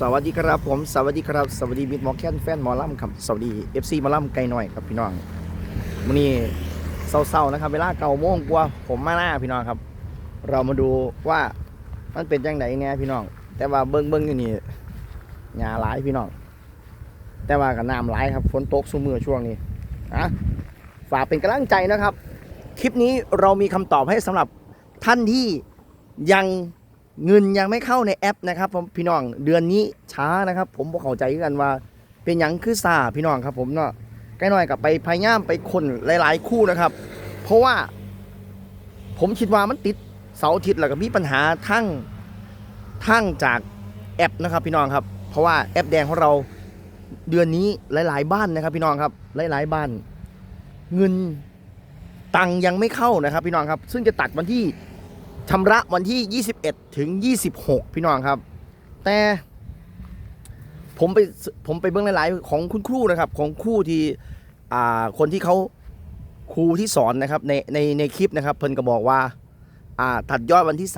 สวัสดีครับผมสวัสดีครับสวัสดีมิตรหมอแคนแฟนมอลำครับสวัสดี FC หมอลำไกลหน่อยครับพี่น้องวันนี้เศร้าๆนะครับ เวลาเก่าโมงกว่าผมมาหน้าพี่น้องครับ เรามาดูว่ามันเป็นยังไงเนี่ยพี่น้อง แต่ว่าเบิ้งเบิ้งอยู่นี่หญ้าหลายพี่น้อง แต่ว่ากับน้ำหลายครับฝนตกซุมือช่วงนี้อะฝากเป็นกำลังใจนะครับ คลิปนี้เรามีคำตอบให้สำหรับท่านที่ยัง เงินยังไม่เข้าในแอปนะครับผมพี่น้องเดือนนี้ช้านะครับ ผมบอเข้าใจกันว่า เป็นหยังคือซาพี่น้องครับผมเนาะใกล้หน่อยกับไปพยายามไปคนหลาย ๆ คู่นะครับ เพราะว่า ผมคิดว่ามันติดเสาร์อาทิตย์แล้วก็มีปัญหาทั้งทั้งจากแอปนะครับ พี่น้องครับ เพราะว่าแอปแดงของเราเดือนนี้หลาย ๆ บ้านนะครับ พี่น้องครับหลาย ๆ บ้าน เงินตังยังไม่เข้านะครับ พี่น้องครับ ซึ่งจะตัดวันที่ ชำระวันที่ 21 ถึง 26 พี่น้องครับ แต่ผมไปผมไปเบื้องหลาย ๆ ของคุณครูนะครับ ของครูที่อ่าคนที่เขาครูที่สอนนะครับในในในคลิปนะครับ เพิ่นก็บอกว่าอ่าตัดยอดวันที่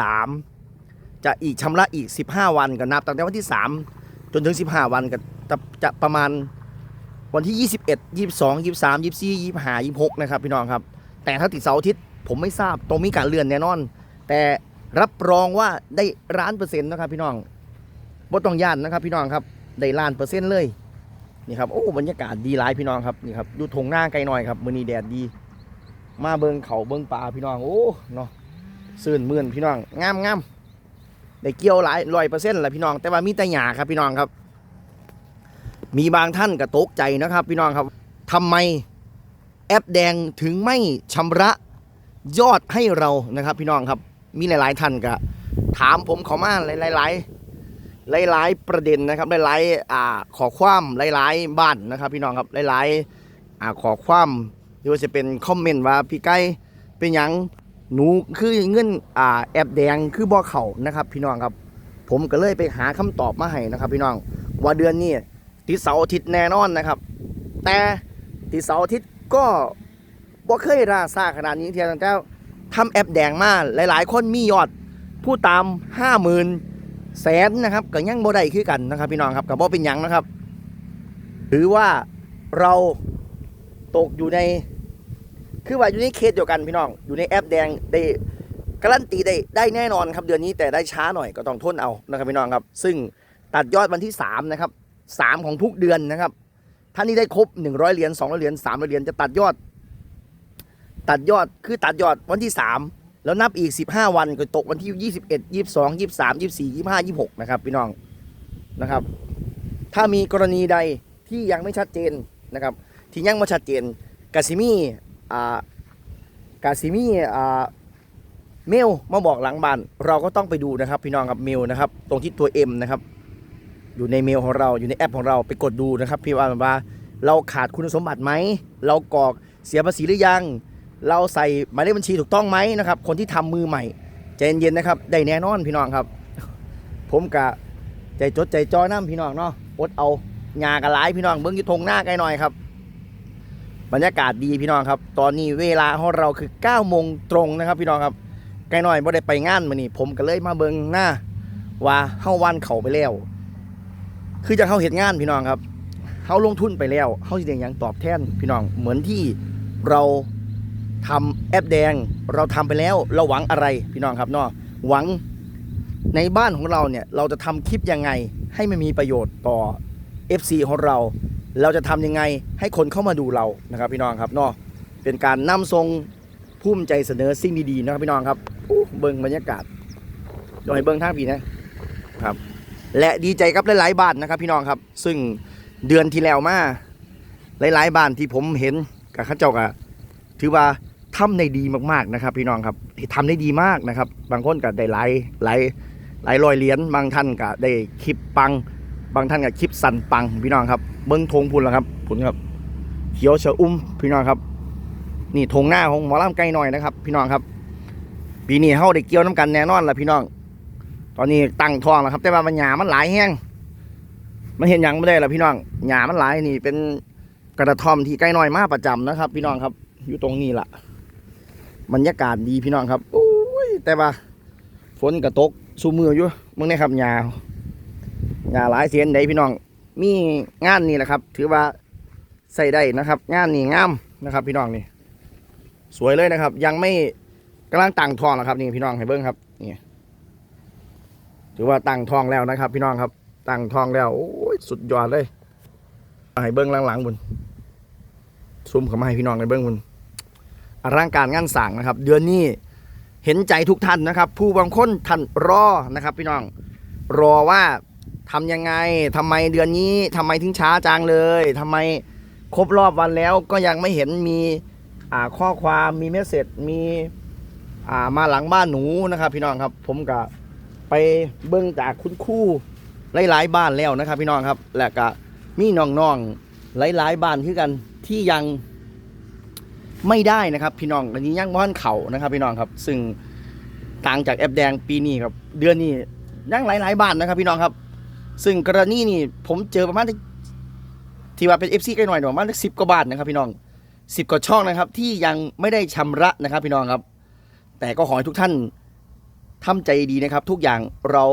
3 จะอีกชำระอีก 15 วันก็นับตั้งแต่วันที่ 3 จนถึง 15 วันก็จะจะประมาณวันที่ 21 22 23 24 25 26 นะครับ พี่น้องครับ แต่ถ้าติดเสาร์อาทิตย์ผมไม่ทราบตรงมีการเลื่อนแน่นอน แต่รับรองว่าได้ล้านเปอร์เซ็นต์นะครับพี่น้องบ่ต้องย่านนะครับพี่น้องครับได้ล้านเปอร์เซ็นต์เลยนี่ครับโอ้บรรยากาศดีหลายพี่น้องครับนี่ครับดูทงหน้าไกลหน่อยครับมือนีแดดดี มาเบิงเขาเบิงป่าพี่น้องโอ้เนาะซื่นมื่นพี่น้องงามงามได้เกี่ยวหลายร้อยเปอร์เซ็นต์แหละพี่น้อง แต่ว่ามีแต่หยาครับพี่น้องครับ มีบางท่านก็ตกใจนะครับ พี่น้องครับทำไมแอปแดงถึงไม่ชำระยอดให้เรานะครับ พี่น้องครับ มีหลาย ๆ ท่านก็ถามผมเขามาหลาย ๆ หลาย ๆ ประเด็นนะครับ หลาย ๆ อ่าขอความหลาย ๆ บ้านนะครับ พี่น้องครับหลาย ๆ อ่าขอความหรือว่าจะเป็นคอมเมนต์ว่าพี่ไก่เป็นหยังหนูคือเงินอ่าแอปแดงคือบ่อเขานะครับ พี่น้องครับ ผมก็เลยไปหาคำตอบมาให้นะครับ พี่น้องว่าเดือนนี้ติดเสาร์อาทิตย์แน่นอนนะครับ แต่ติดเสาร์อาทิตย์ก็บ่เคยราซาขนาดนี้เทียตั้งแต่ ทำแอปแดงมาหลาย ๆ คนมียอดผู้ตามห้าหมื่นแสนนะครับก็ยังบ่ได้คือกันนะครับพี่น้องครับกับบ่เป็นยังนะครับหรือว่าเราตกอยู่ใน คือว่าอยู่ในเคสเดียวกันพี่น้อง อยู่ในแอปแดงได้การันตีได้ได้แน่นอนครับเดือนนี้แต่ได้ช้าหน่อยก็ต้องทนเอานะครับพี่น้องครับ ซึ่งตัดยอดวันที่3นะครับ3ของทุกเดือนนะครับท่านนี้ได้ครบ 100 เหรียญ200 เหรียญ300 เหรียญจะตัดยอด ตัดยอดคือตัดยอดวันที่ 3 แล้วนับอีก 15 วันก็ตกวันที่ 21 22 23 24 25 26 นะครับพี่น้องนะครับ ถ้ามีกรณีใดที่ยังไม่ชัดเจนนะครับ ที่ยังไม่ชัดเจนกาซิมีอ่ากาซิมีอ่าเมลมาบอกหลังบ้านเราก็ต้องไปดูนะครับ พี่น้องครับเมลนะครับ ตรงที่ตัว M นะครับ อยู่ในเมลของเราอยู่ในแอปของเราไปกดดูนะครับ พี่ว่าว่าเราขาดคุณสมบัติไหมเรากรอกเสียภาษีหรือยัง เราใส่หมายเลขบัญชีถูกต้องไหมนะครับ คนที่ทำมือใหม่ใจเย็นๆนะครับ ได้แน่นอนพี่น้องครับ ผมกะใจจดใจจ่อน้ำพี่น้องเนาะอดเอางากันหลพี่น้องเบิ้งยี่ทงหน้าใกล้หน่อยครับ บรรยากาศดีพี่น้องครับ ตอนนี้เวลาของเราคือ9โมงตรงนะครับพี่น้องครับใกล้หน่อยบ่ได้ไปงานมานี่ผมก็เลยมาเบิ้งหน้า ว่าเฮาวันเขาไปแล้ว คือจะเข้าเหตุงานพี่น้องครับเฮาลงทุนไปแล้วเฮาสิได้หยังตอบแทนพี่น้องเหมือนที่เรา ทำแอปแดงเราทำไปแล้วเราหวังอะไรพี่น้องครับเนาะหวังในบ้านของเราเนี่ยเราจะทำคลิปยังไงให้มันมีประโยชน์ต่อ FC ของเรา เราจะทำยังไงให้คนเข้ามาดูเรานะครับ พี่น้องครับเนาะเป็นการนำทรงภูมิใจเสนอสิ่งดีๆนะครับพี่น้องครับเบิ่งบรรยากาศโดยเบิ่งท่าพี่นะครับ และดีใจกับหลายๆบ้านนะครับ พี่น้องครับ ซึ่งเดือนที่แล้วมาหลายๆบ้านที่ผมเห็นกับข้าเจ้าก็ถือว่า ทำได้ดีมากๆนะครับ พี่น้องครับทำได้ดีมากนะครับ บางคนก็ได้หลายหลายหลายร้อยเหรียญบางท่านก็ได้คลิปปัง บางท่านก็คลิปสั่นปังพี่น้องครับ เบิ้งธงพุ่นแล้วครับพุ่นครับเขียวเฉอุ้มพี่น้องครับ นี่ธงหน้าของหมอลำไกลหน่อยนะครับ พี่น้องครับ ปีนี้เฮาได้เกี่ยวน้ำกันแน่นอนล่ะพี่น้อง ตอนนี้ตั้งท้องแล้วครับ แต่ว่ามันหยามันหลายแห้งมันเห็นหยังไม่ได้ล่ะพี่น้องหยามันหลายนี่เป็นกระท่อมที่ใกล้น้อยมากประจำนะครับ พี่น้องครับ อยู่ตรงนี้ล่ะ บรรยากาศดีพี่น้องครับโอ้ยแต่ว่าฝนกระตกสูมืออยู่มึงนี่ครับหยาอย่าหลายเสียนใดพี่น้อง มีงานนี่แหละครับ ถือว่าใส่ได้นะครับ งานนี่งามนะครับ พี่น้องนี่ สวยเลยนะครับ ยังไม่กำลังตั้งทองนะครับนี่พี่น้องให้เบิ้งครับนี่ถือว่าตั้งทองแล้วนะครับ พี่น้องครับตั้งทองแล้วโอ้ยสุดยอดเลยให้เบิ้งหลังๆบุญซูมเข้ามาให้พี่น้องในเบิ้งบุญ ร่างการงานสั่งนะครับ เดือนนี้เห็นใจทุกท่านนะครับ ผู้บางคนท่านรอนะครับ พี่น้องรอว่าทำยังไงทำไมเดือนนี้ทำไมถึงช้าจังเลยทำไมครบรอบวันแล้วก็ยังไม่เห็นมีข้อความมีเมสเซจมีมาหลังบ้านหนูนะครับ พี่น้องครับ ผมก็ไปเบิ้งจากคุณคู่หลาย ๆ บ้านแล้วนะครับ พี่น้องครับ และก็มีน้องๆหลาย ๆ บ้านคือกันที่ยัง ไม่ได้นะครับ พี่น้องอันนี้ยังบ้านเขานะครับ พี่น้องครับ ซึ่งต่างจากแอปแดงปีนี้ครับ เดือนนี้ยังหลายๆบ้านนะครับ พี่น้องครับ ซึ่งกรณีนี่ผมเจอประมาณที่ว่าเป็น FC ใกล้หน่อยหน่อยประมาณสิบกว่าบานนะครับ พี่น้องสิบกว่าช่องนะครับ ที่ยังไม่ได้ชำระนะครับ พี่น้องครับ แต่ก็ขอให้ทุกท่านทำใจดีนะครับ ทุกอย่างเรา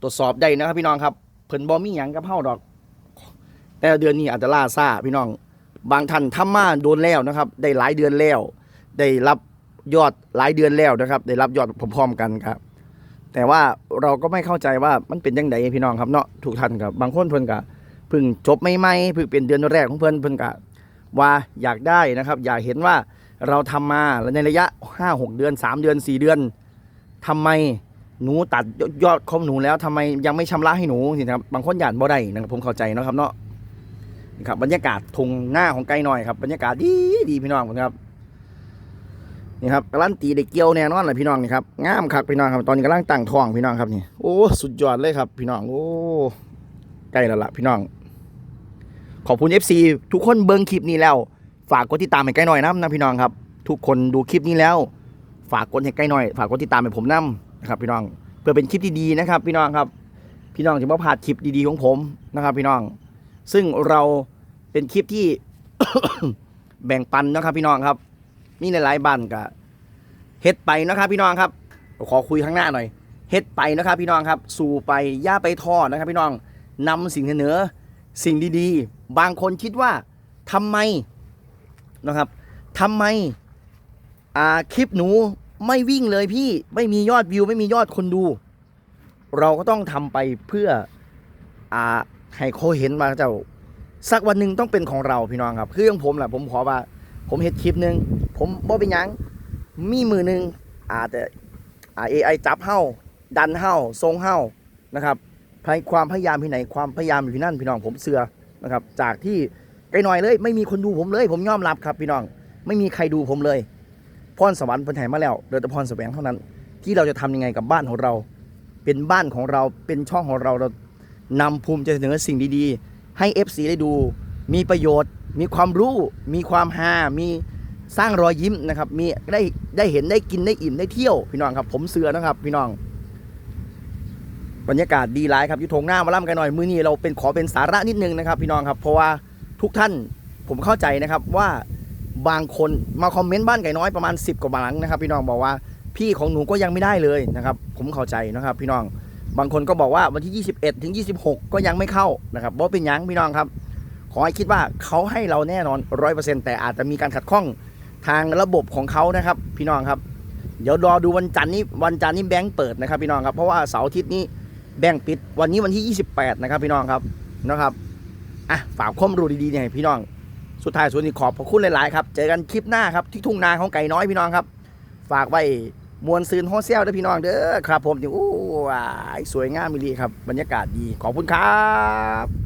ตรวจสอบได้นะครับ พี่น้องครับเพิ่นบอมีหยังกับเฮาดอก แต่เดือนนี้อาจจะล่าซ่าพี่น้อง บางท่านทำมาโดนแล้วนะครับ ได้หลายเดือนแล้ว ได้รับยอดหลายเดือนแล้วนะครับ ได้รับยอดพร้อมๆกันครับ แต่ว่าเราก็ไม่เข้าใจว่ามันเป็นยังไงพี่น้องครับเนาะทุกท่านครับ บางคนเพิ่นก็เพิ่งจบไม่ไม่เพิ่งเป็นเดือนแรกของเพิ่นเพิ่นก็ว่าอยากได้นะครับ อยากเห็นว่าเราทำมาแล้วในระยะ 5 6 เดือน 3 เดือน 4 เดือนทำไมหนูตัดยอดของหนูแล้วทำไมยังไม่ชำระให้หนูสิครับบางคนหยาดบ่ได้นะครับผมเข้าใจเนาะครับเนาะ นี่ครับบรรยากาศทงหน้าของไกลหน่อยครับบรรยากาศดีดีพี่น้องผมครับนี่ครับกำลังตีเด็กเกียวแน่นอนเลยพี่น้องนี่ครับงามครับพี่น้องครับตอนนี้กำลังตั้งท้องพี่น้องครับนี่โอ้สุดยอดเลยครับ พี่น้องโอ้ใกล้แล้วล่ะพี่น้อง ขอบคุณ FC ทุกคนเบิ้งคลิปนี้แล้ว ฝากกดติดตามให้ใกล้หน่อยนะนะพี่น้องครับ ทุกคนดูคลิปนี้แล้ว ฝากกดให้ใกล้หน่อย ฝากกดติดตามให้ผมนํนะครับ พี่น้องเพื่อเป็นคลิปดีๆนะครับ พี่น้องครับ พี่น้องจะมาพลาดคลิปดีๆของผมนะครับ พี่น้อง ซึ่งเราเป็นคลิปที่ แบ่งปันนะครับพี่น้องครับ มีหลายๆบ้านก็เฮ็ดไปนะครับพี่น้องครับ ขอคุยข้างหน้าหน่อยเฮ็ดไปนะครับพี่น้องครับ สู่ไปย่าไปทอดนะครับ พี่น้องนำสิ่งเสนอสิ่งดีๆ บางคนคิดว่าทำไมนะครับทำไมอ่าคลิปหนูไม่วิ่งเลยพี่ไม่มียอดวิว ไม่มียอดคนดู เราก็ต้องทำไปเพื่ออ่า ให้เขาเห็นว่าเจ้าสักวันหนึ่งต้องเป็นของเราพี่น้องครับคืออย่างผมแหละผมขอว่า ผมเห็นคลิปหนึ่งผมบ่เป็นยังมีมือหนึ่งอาจจะอ่าเอไอจับเฮ้าดันเฮ้าทรงเฮ้านะครับพยความพยายามที่ไหนความพยายามอยู่ที่นั่นพี่น้องผมเสือนะครับ จากที่ไกลหน่อยเลย ไม่มีคนดูผมเลย ผมยอมรับครับพี่น้อง ไม่มีใครดูผมเลยพรสวรรค์เพิ่นให้มาแล้วเหลือแต่พรแสวงเท่านั้น ที่เราจะทำยังไงกับบ้านของเรา เป็นบ้านของเราเป็นช่องของเราเรา นำภูมิใจเสนอสิ่งดีๆ ให้ FC ได้ดู มีประโยชน์ มีความรู้ มีความฮามีสร้างรอยยิ้มนะครับ มีได้ได้เห็นได้กินได้อิ่มได้เที่ยวพี่น้องครับ ผมเสือนะครับ พี่น้อง บรรยากาศดีหลายครับยุทงหน้ามาล่ำกันหน่อยมือนี้เราเป็นขอเป็นสาระนิดนึงนะครับ พี่น้องครับ เพราะว่าทุกท่านผมเข้าใจนะครับว่าบางคนมาคอมเมนต์บ้านไก่น้อยประมาณ 10 กว่าหลังนะครับ พี่น้องบอกว่าพี่ของหนูก็ยังไม่ได้เลยนะครับ ผมเข้าใจนะครับ พี่น้อง บางคนก็บอกว่าวันที่ 21 ถึง 26 ก็ยังไม่เข้านะครับเพราะเป็นยังพี่น้องครับ ขอให้คิดว่าเขาให้เราแน่นอนร้อยเปอร์เซ็นต์แต่อาจจะมีการขัดข้องทางระบบของเขานะครับ พี่น้องครับ เดี๋ยวรอดูวันจันทร์นี้วันจันทร์นี้แบงก์เปิดนะครับ พี่น้องครับเพราะว่าเสาร์อาทิตย์นี้แบงก์ปิด วันนี้วันที่ 28 นะครับ พี่น้องครับนะครับอะฝากข้อมูลดีๆเนี่ยพี่น้อง สุดท้ายสุดนี้ขอบพระคุณหลายๆครับเจอกันคลิปหน้าครับที่ทุ่งนาของไก่น้อยพี่น้องครับ ฝากไว้ มวลซืนโฮเซลเด้อพี่น้องเด้อครับ ผมนี่โอ้ว้ายสวยงามมิลีครับ บรรยากาศดีขอบคุณครับ